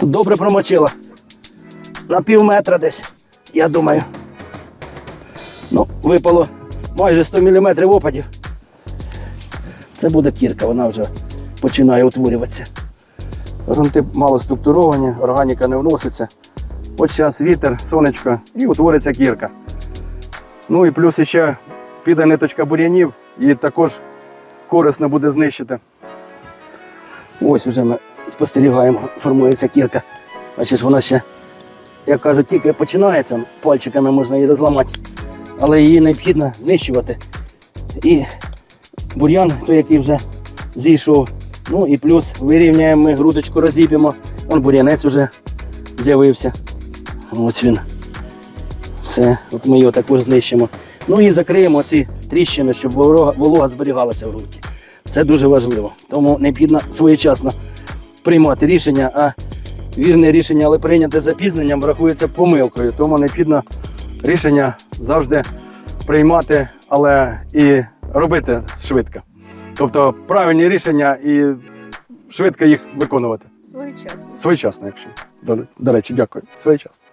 Добре промочила. На пів метра десь, я думаю. Ну, випало майже 100 мм опадів. Це буде кірка, вона вже починає утворюватися. Грунти мало структуровані, органіка не вноситься. От зараз вітер, сонечко і утвориться кірка. Ну і плюс ще піде ниточка бур'янів, її також корисно буде знищити. Ось вже ми спостерігаємо, формується кірка. Бачиш, вона ще, як кажуть, тільки починається, пальчиками можна її розламати, але її необхідно знищувати. І бур'ян, той, який вже зійшов. Ну і плюс вирівняємо ми грудочку, розіп'ємо. Вон бур'янець вже з'явився. Ось він. Все, от ми його також знищимо. Ну і закриємо ці тріщини, щоб волога, зберігалася в ґрунті. Це дуже важливо. Тому необхідно своєчасно приймати рішення, а вірне рішення, але прийняте запізненням, рахується помилкою. Тому необхідно рішення завжди приймати, але і робити швидко. Тобто правильні рішення і швидко їх виконувати. Своєчасно. Своєчасно, якщо. До, до речі, дякую. Своєчасно.